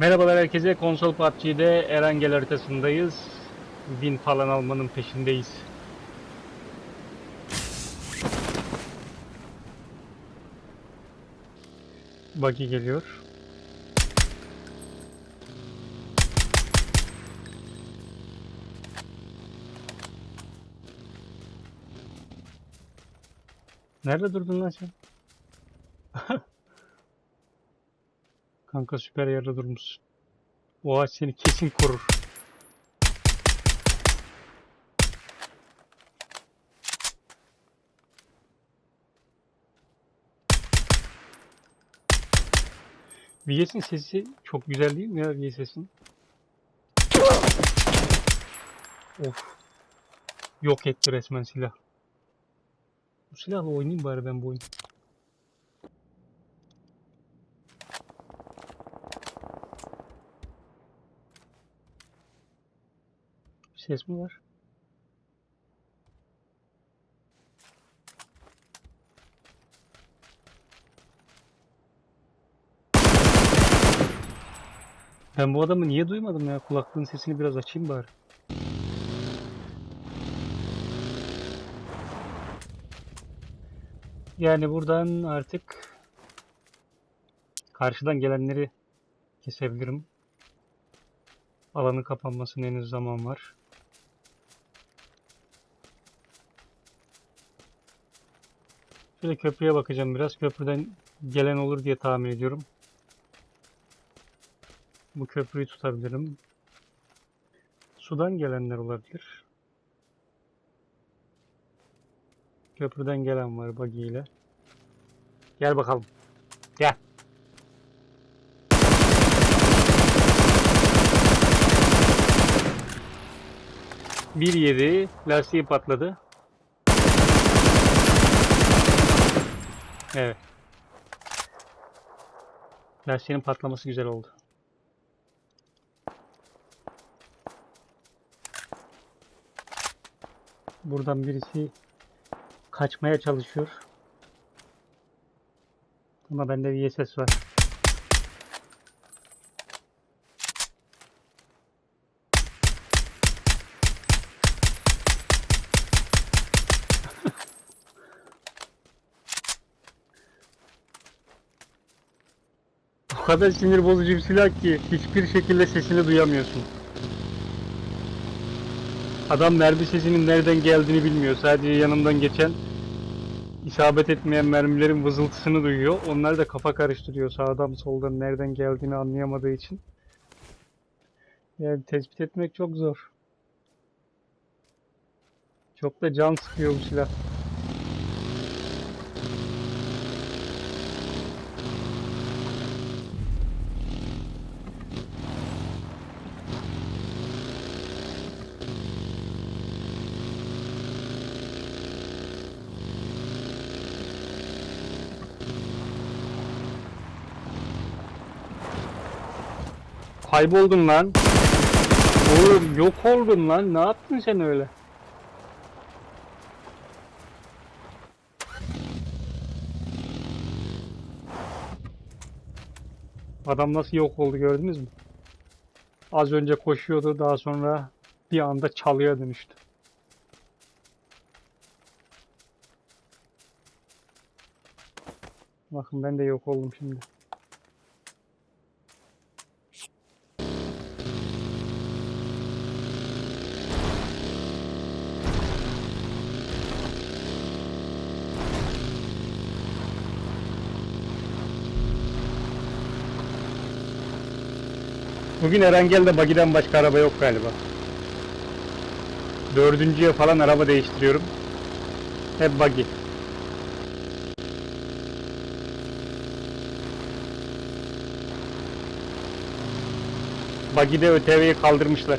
Merhabalar herkese. Konsol PUBG'de Erangel haritasındayız. Win falan almanın peşindeyiz. Buggy geliyor. Nerede durdun lan sen? Kanka süper yerde durmuşsun. O ağaç seni kesin korur. VS'in sesi çok güzel değil mi ya VS'in? Of. Yok etti resmen silah. Bu silahla oynayayım bari ben bu oyunu. Ses mi var? Ben bu adamı niye duymadım ya? Kulaklığın sesini biraz açayım bari. Yani buradan artık karşıdan gelenleri kesebilirim. Alanın kapanmasına henüz zaman var. Şöyle köprüye bakacağım biraz. Köprüden gelen olur diye tahmin ediyorum. Bu köprüyü tutabilirim. Sudan gelenler olabilir. Köprüden gelen var buggy ile. Gel bakalım. Gel. Bir yedi. Lastiği patladı. Evet. Lastiğinin patlaması güzel oldu. Buradan birisi kaçmaya çalışıyor. Ama bende VSS var. Kadar sinir bozucu bir silah ki hiçbir şekilde sesini duyamıyorsun. Adam mermi sesinin nereden geldiğini bilmiyor. Sadece yanımdan geçen isabet etmeyen mermilerin vızıltısını duyuyor. Onlar da kafa karıştırıyor. Sağdan soldan nereden geldiğini anlayamadığı için. Yani tespit etmek çok zor. Çok da can sıkıyor bu silah. Kayboldun lan. Oğlum yok oldun lan. Ne yaptın sen öyle? Adam nasıl yok oldu gördünüz mü? Az önce koşuyordu daha sonra bir anda çalıya dönüştü. Bakın ben de yok oldum şimdi. Bugün Erengel'de bagiden başka araba yok galiba. Dördüncüye falan araba değiştiriyorum. Hep buggy. Buggy'de ÖTV'yi kaldırmışlar.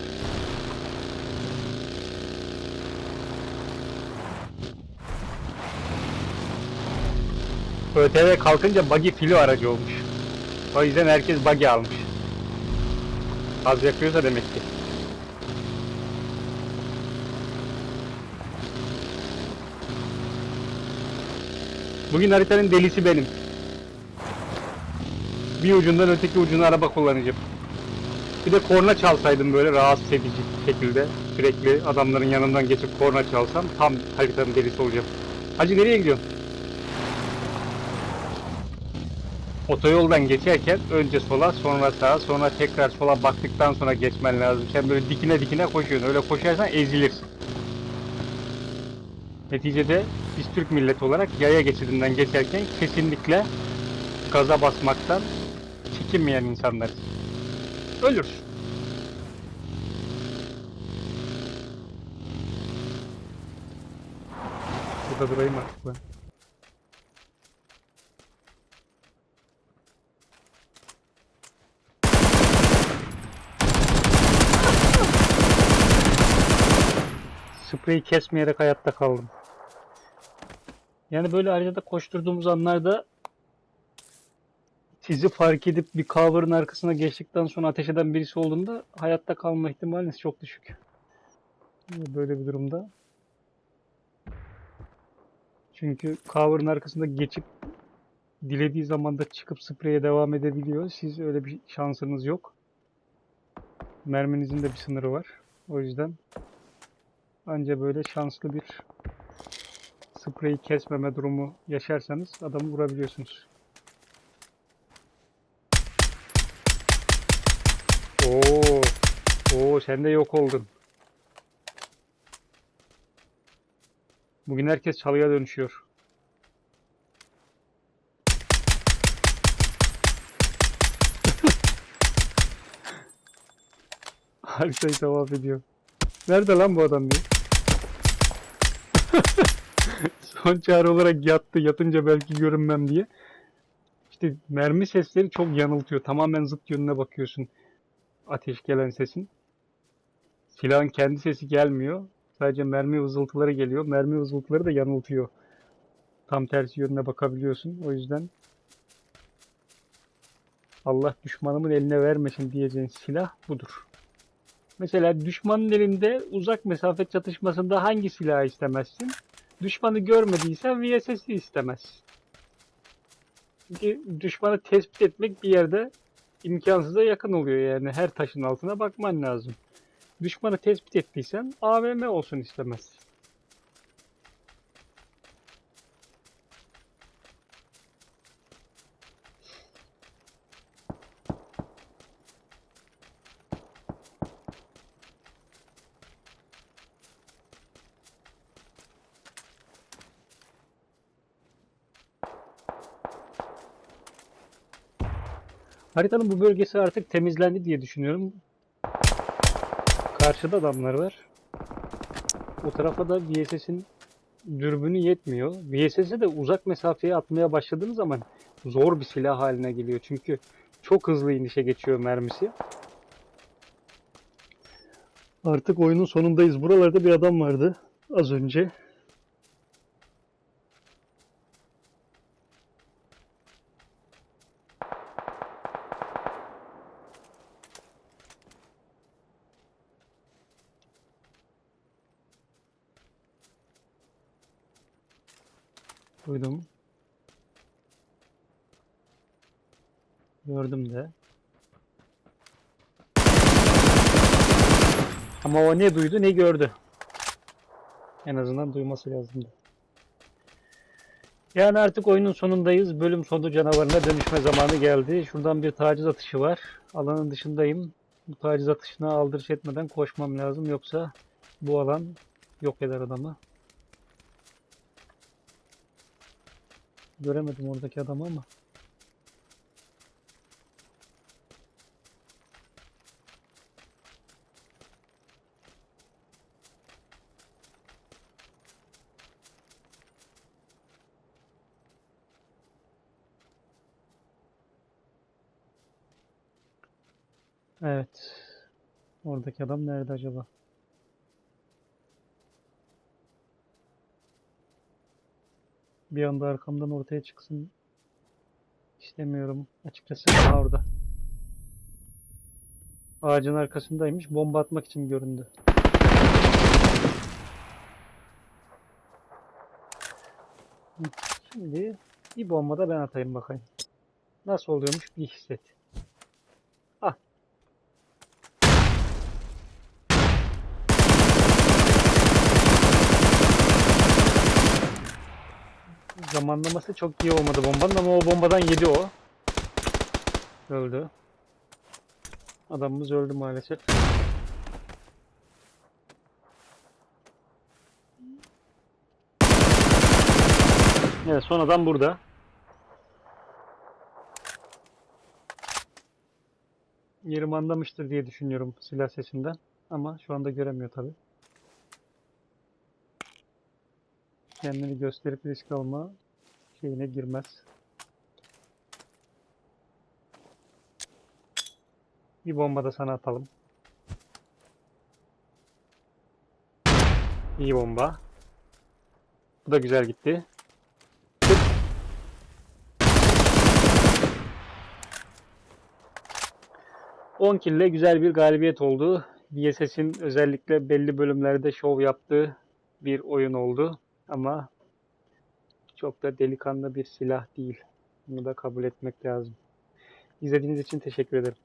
ÖTV kalkınca buggy filo aracı olmuş. O yüzden herkes buggy almış. Az yakıyorsa demek ki. Bugün haritanın delisi benim. Bir ucundan öteki ucuna araba kullanacağım. Bir de korna çalsaydım böyle rahatsız edici şekilde. Sürekli adamların yanından geçip korna çalsam tam haritanın delisi olacağım. Hacı nereye gidiyorsun? Otoyoldan geçerken önce sola sonra sağa sonra tekrar sola baktıktan sonra geçmen lazım. Sen böyle dikine dikine koşuyorsun. Öyle koşarsan ezilirsin. Neticede biz Türk milleti olarak yaya geçidinden geçerken kesinlikle gaza basmaktan çekinmeyen insanlarız. Ölürsün. Burada durayım artık ben. Spreyi kesmeyerek hayatta kaldım. Yani böyle haritada koşturduğumuz anlarda sizi fark edip bir cover'ın arkasına geçtikten sonra ateş eden birisi olduğunda hayatta kalma ihtimaliniz çok düşük. Böyle bir durumda. Çünkü cover'ın arkasında geçip dilediği zaman da çıkıp spreye devam edebiliyor. Siz öyle bir şansınız yok. Merminizin de bir sınırı var. O yüzden anca böyle şanslı bir spreyi kesmeme durumu yaşarsanız adamı vurabiliyorsunuz. Oo, oo sen de yok oldun. Bugün herkes çalıya dönüşüyor. Haritayı devam ediyor. Nerede lan bu adam diye. Son çare olarak yattı. Yatınca belki görünmem diye. İşte mermi sesleri çok yanıltıyor. Tamamen zıt yönüne bakıyorsun. Ateş gelen sesin. Silahın kendi sesi gelmiyor. Sadece mermi vızıltıları geliyor. Mermi vızıltıları da yanıltıyor. Tam tersi yönüne bakabiliyorsun. O yüzden Allah düşmanımın eline vermesin diyeceğin silah budur. Mesela düşmanın elinde uzak mesafe çatışmasında hangi silahı istemezsin? Düşmanı görmediysen VSS'i istemez. Çünkü düşmanı tespit etmek bir yerde imkansıza yakın oluyor yani. Her taşın altına bakman lazım. Düşmanı tespit ettiysen AVM olsun istemez. Haritanın bu bölgesi artık temizlendi diye düşünüyorum. Karşıda adamlar var. O tarafa da VSS'in dürbünü yetmiyor. VSS'e de uzak mesafeye atmaya başladığınız zaman zor bir silah haline geliyor. Çünkü çok hızlı inişe geçiyor mermisi. Artık oyunun sonundayız. Buralarda bir adam vardı az önce. Duydum. Gördüm de. Ama o ne duydu ne gördü. En azından duyması lazımdı. Yani artık oyunun sonundayız. Bölüm sonu canavarına dönüşme zamanı geldi. Şuradan bir taciz atışı var. Alanın dışındayım. Bu taciz atışına aldırış etmeden koşmam lazım. Yoksa bu alan yok eder adamı. Göremedim oradaki adamı ama. Evet. Oradaki adam nerede acaba? Bir anda arkamdan ortaya çıksın istemiyorum açıkçası. Orada. Ağacın arkasındaymış. Bomba atmak için göründü. Şimdi bir bomba da ben atayım bakayım. Nasıl oluyormuş bir hisset. Zamanlaması çok iyi olmadı bombanın ama o bombadan yedi o. Öldü. Adamımız öldü maalesef. Evet son adam burada. Yerimi anlamıştır diye düşünüyorum silah sesinden. Ama şu anda göremiyor tabi. Kendini gösterip risk alma şeyine girmez. Bir bomba da sana atalım. İyi bomba. Bu da güzel gitti. On kille güzel bir galibiyet oldu. VSS'in özellikle belli bölümlerde şov yaptığı bir oyun oldu. Ama çok da delikanlı bir silah değil. Bunu da kabul etmek lazım. İzlediğiniz için teşekkür ederim.